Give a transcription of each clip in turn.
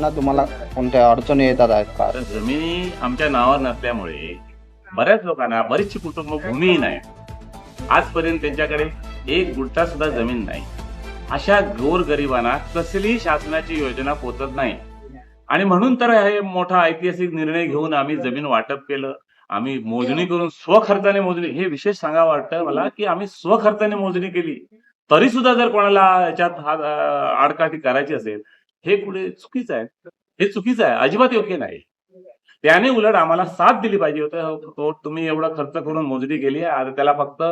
असताना तुम्हाला कोणत्या अडचणी येतात आहेत का? तर जमिनी आमच्या नावावर नसल्यामुळे बऱ्याच लोकांना बरीचशी कुटुंब भूमीही आहे आजपर्यंत त्यांच्याकडे एक गुंठा सुद्धा जमीन नाही. अशा गोरगरिबांना कसली शासनाची योजना पोचत नाही. आणि म्हणून तर हे मोठा ऐतिहासिक निर्णय घेऊन आम्ही जमीन वाटप केलं. आम्ही मोजणी करून स्वखर्चाने मोजणी हे विशेष सांगावं वाटतं मला की आम्ही स्वखर्चाने मोजणी केली. तरी सुद्धा जर कोणाला याच्यात हा आडकाठी करायची असेल हे पुढे चुकीचं आहे. हे चुकीचं आहे. अजिबात योग्य नाही. त्याने उलट आम्हाला साथ दिली पाहिजे होतं. हो, तो तुम्ही एवढा खर्च करून मोजणी केली आहे. आता त्याला फक्त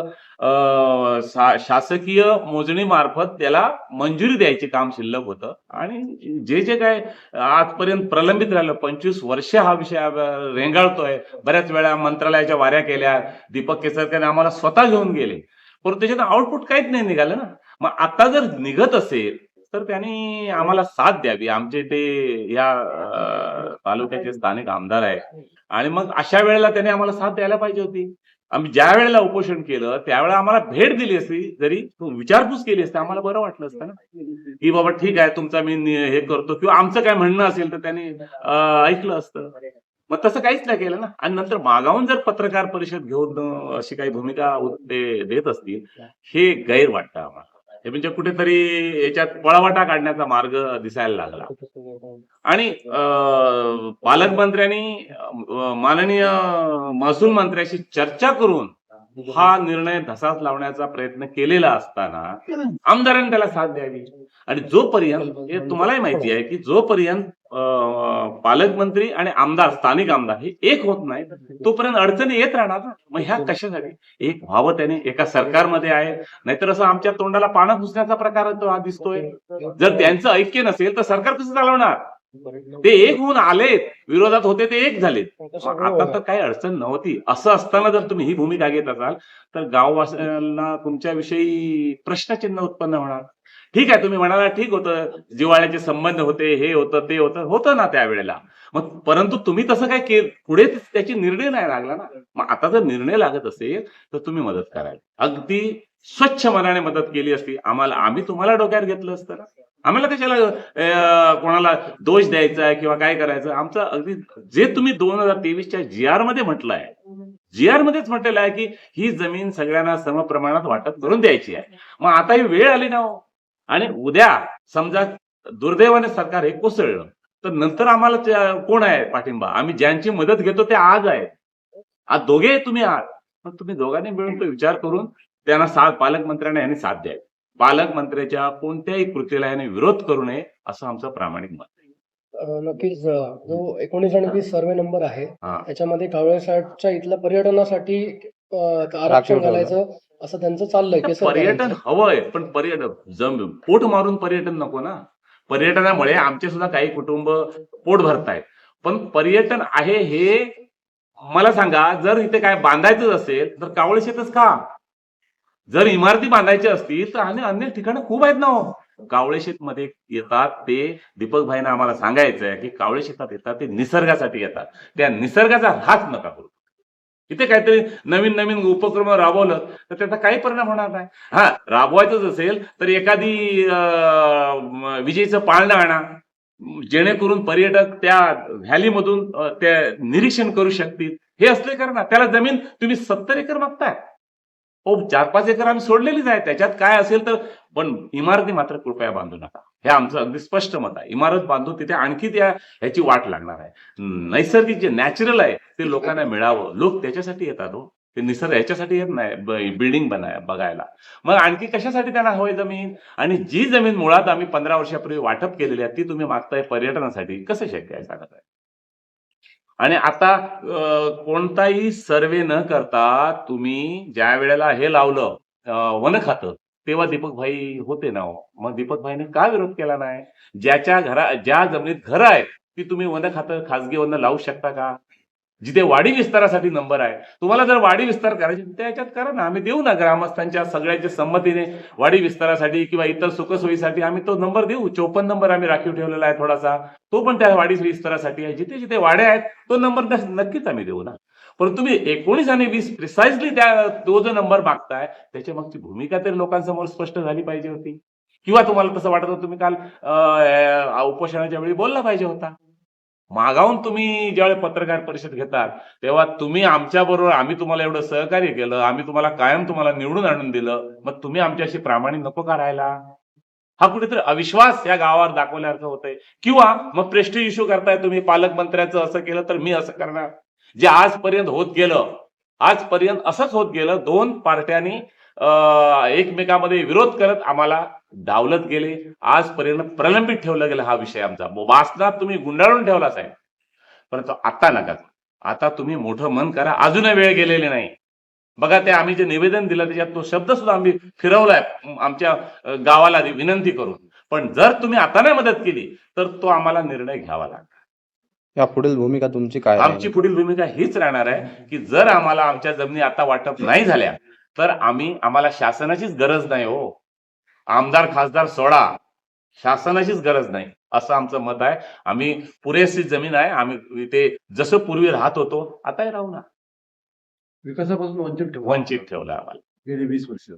शासकीय मोजणी मार्फत त्याला मंजुरी द्यायचे काम शिल्लक होतं. आणि जे जे काय आजपर्यंत प्रलंबित राहिलं पंचवीस वर्ष हा विषय रेंगाळतोय. बऱ्याच वेळा मंत्रालयाच्या वाऱ्या केल्या. दीपक केसरकर आम्हाला स्वतः घेऊन गेले. परंतु त्याच्यात आउटपुट काहीच नाही निघालं ना. मग आता जर निघत असेल तर त्यांनी आम्हाला साथ द्यावी. आमचे ते या तालुक्याचे स्थानिक आमदार आहे आणि मग अशा वेळेला त्यांनी आम्हाला साथ द्यायला पाहिजे होती. आम्ही ज्या वेळेला उपोषण केलं त्यावेळेला आम्हाला भेट दिली असती. जरी विचारपूस केली असती आम्हाला बरं वाटलं असतं ना? की बाबा ठीक आहे तुमचा मी हे करतो. किंवा आमचं काय म्हणणं असेल तर त्यांनी ऐकलं असतं. मग तसं काहीच नाही केलं ना? आणि नंतर मागावून जर पत्रकार परिषद घेऊन अशी काही भूमिका ते देत असतील हे गैर वाटतं आम्हाला. हे म्हणजे कुठेतरी याच्यात पळावाटा काढण्याचा मार्ग दिसायला लागला. आणि पालकमंत्र्यांनी माननीय महसूल मंत्र्याशी चर्चा करून हा निर्णय धसास लावण्याचा प्रयत्न केलेला असताना आमदारांनी त्याला साथ द्यावी. आणि जोपर्यंत हे तुम्हालाही माहिती आहे की जोपर्यंत पालकमंत्री आणि आमदार स्थानिक आमदार हे एक होत नाही तोपर्यंत अडचणी येत राहणार ना. मग ह्या कशासाठी? एक व्हावं त्याने एका सरकारमध्ये आहे. नाहीतर असं आमच्या तोंडाला पानं पुसण्याचा प्रकार तो हा दिसतोय. जर त्यांचं ऐक्य नसेल तर सरकार कसं चालवणार? ते एक होऊन आलेत. विरोधात होते ते एक झालेत. मग आता तर काही अडचण नव्हती. असं असताना जर तुम्ही ही भूमिका घेत असाल तर गाववासियांना तुमच्याविषयी प्रश्नचिन्ह उत्पन्न होणार. ठीक आहे तुम्ही म्हणाला ठीक होतं. जिव्हाळ्याचे संबंध होते हे होतं ते होतं. होतं ना त्यावेळेला. मग परंतु तुम्ही तसं काय के पुढे त्याची निर्णय नाही लागला ना. मग आता जर निर्णय लागत असेल तर तुम्ही मदत कराल. अगदी स्वच्छ मनाने मदत केली असती. आम्हाला आम्ही तुम्हाला डोक्यावर घेतलं असतं ना. आम्हाला कशाला कोणाला दोष द्यायचा आहे किंवा काय करायचं? आमचं अगदी जे तुम्ही दोन हजार तेवीसच्या जी आरमध्ये म्हटलं आहे जी आर मध्येच म्हटलेलं आहे की ही जमीन सगळ्यांना समप्रमाणात वाटप करून द्यायची आहे. मग आता ही वेळ आली ना हो. आणि उद्या समजा दुर्दैवाने सरकार हे कोसळलं तर नंतर आम्हाला कोण आहे पाठिंबा? आम्ही ज्यांची मदत घेतो ते आज आहे आज दोघे तुम्ही आहात. मग तुम्ही दोघांनी मिळून तो विचार करून त्यांना साथ पालकमंत्र्यांना यांनी साथ द्यावी पालकमंत्र्याच्या कोणत्याही कृतीला याने विरोध करू नये असं आमचं प्रामाणिक मत नक्कीच जो एकोणीस आणि वीस सर्वे नंबर आहे हा. त्याच्यामध्ये कावळेसाठच्या इथल्या पर्यटनासाठी आरक्षण. घालायचं असं त्यांचं चाललंय पर्यटन. हवंय पण पर्यटन जम पोट मारून पर्यटन नको ना पर्यटनामुळे आमचे सुद्धा काही कुटुंब पोट भरतायत पण पर्यटन आहे हे मला सांगा जर इथे काय बांधायचं असेल तर कावळे शेतच का जर इमारती बांधायची असतील तर आणि अन्य ठिकाणं खूप आहेत ना हो. कावळे शेत मध्ये येतात ते दीपक भाईना आम्हाला सांगायचं आहे की कावळे शेतात येतात ते निसर्गासाठी येतात. त्या निसर्गाचा हाच नका करू. इथे काहीतरी नवीन नवीन उपक्रम राबवलं तर त्याचा काही परिणाम होणार नाही. हा राबवायचंच असेल तर एखादी विजेचं पाळणं आणा. जेणेकरून पर्यटक त्या व्हॅलीमधून अं, त्या निरीक्षण करू शकतील. हे असले करा ना त्याला जमीन तुम्ही सत्तर एकर मागताय. हो चार पाच एकर आम्ही सोडलेलीच आहे. त्याच्यात काय असेल तर पण इमारती मात्र कृपया बांधू नका. हे आमचं अगदी स्पष्ट मत आहे. इमारत बांधून तिथे आणखी त्या ह्याची वाट लागणार आहे. नैसर्गिक जे नॅचरल आहे ते लोकांना मिळावं. लोक त्याच्यासाठी येतात हो. ते निसर्ग याच्यासाठी येत नाही बिल्डिंग बनाय बघायला. मग आणखी कशासाठी त्यांना हवंय जमीन? आणि जी जमीन मुळात आम्ही पंधरा वर्षापूर्वी वाटप केलेली आहे ती तुम्ही मागताय पर्यटनासाठी कसं शक्य आहे सांगत आहे आणि आता कोणताही सर्वे न करता तुम्ही ज्या वेळेला हे लावलं वन खातं तेव्हा दीपक भाई होते ना हो. मग दीपक भाईने का विरोध केला नाही? ज्याच्या घरा ज्या जमिनीत घर आहेत ती तुम्ही वन खातं खासगी वन लावू शकता का? जिथे वाढी विस्तारासाठी नंबर आहे तुम्हाला जर वाडी विस्तार करायची त्याच्यात करा ना. आम्ही देऊ ना ग्रामस्थांच्या सगळ्याच्या संमतीने वाढी विस्तारासाठी किंवा इतर सुखसोयीसाठी आम्ही तो नंबर देऊ. चोपन्न नंबर आम्ही राखीव ठेवलेला आहे थोडासा. तो पण त्या वाडी विस्तारासाठी आहे. जिथे जिथे वाड्या आहेत तो नंबर नक्कीच आम्ही देऊ ना. पण तुम्ही एकोणीस आणि वीस प्रिसाइजली त्या तो जो नंबर मागताय त्याच्या मागची भूमिका तरी लोकांसमोर स्पष्ट झाली पाहिजे होती. किंवा तुम्हाला तसं वाटत होतं तुम्ही काल उपोषणाच्या वेळी बोलला पाहिजे होता. मागावून तुम्ही ज्यावेळी पत्रकार परिषद घेतात तेव्हा तुम्ही आमच्या बरोबर आम्ही तुम्हाला एवढं सहकार्य केलं आम्ही तुम्हाला कायम तुम्हाला निवडून आणून दिलं मग तुम्ही आमच्याशी प्रामाणिक नको का राहायला हा कुठेतरी अविश्वास या गावावर दाखवल्यासारखं होतंय. किंवा मग प्रेस्टिज इश्यू करताय तुम्ही पालकमंत्र्याचं असं केलं तर मी असं करणार. जे आजपर्यंत होत गेलं आजपर्यंत असंच होत गेलं दोन पार्ट्यांनी एकमेकांमध्ये विरोध करत आम्हाला डावलत गेले. आजपर्यंत प्रलंबित ठेवलं गेलं हा विषय आमचा. वासनात तुम्ही गुंडाळून ठेवला साहेब. परंतु आता नका आता तुम्ही मोठं मन करा. अजूनही वेळ गेलेली नाही. बघा ते आम्ही जे निवेदन दिलं त्याच्यात तो शब्द सुद्धा आम्ही फिरवलाय. आमच्या गावाला विनंती करून. पण जर तुम्ही आता नाही मदत केली तर तो आम्हाला निर्णय घ्यावा लागेल या पुढील भूमिका तुमची काय आमची? पुढील भूमिका हीच राहणार आहे की जर आम्हाला आमच्या जमिनी आता वाटप नाही झाल्या तर आम्ही आम्हाला शासनाचीच गरज नाही हो. आमदार खासदार सोडा. शासनाचीच गरज नाही. असं आमचं मत आहे. आम्ही पुरेशी जमीन आहे. आम्ही इथे जसं पूर्वी राहत होतो आताही राहू ना. विकासापासून वंचित वंचित ठेवलं आम्हाला. गेली वीस वर्ष.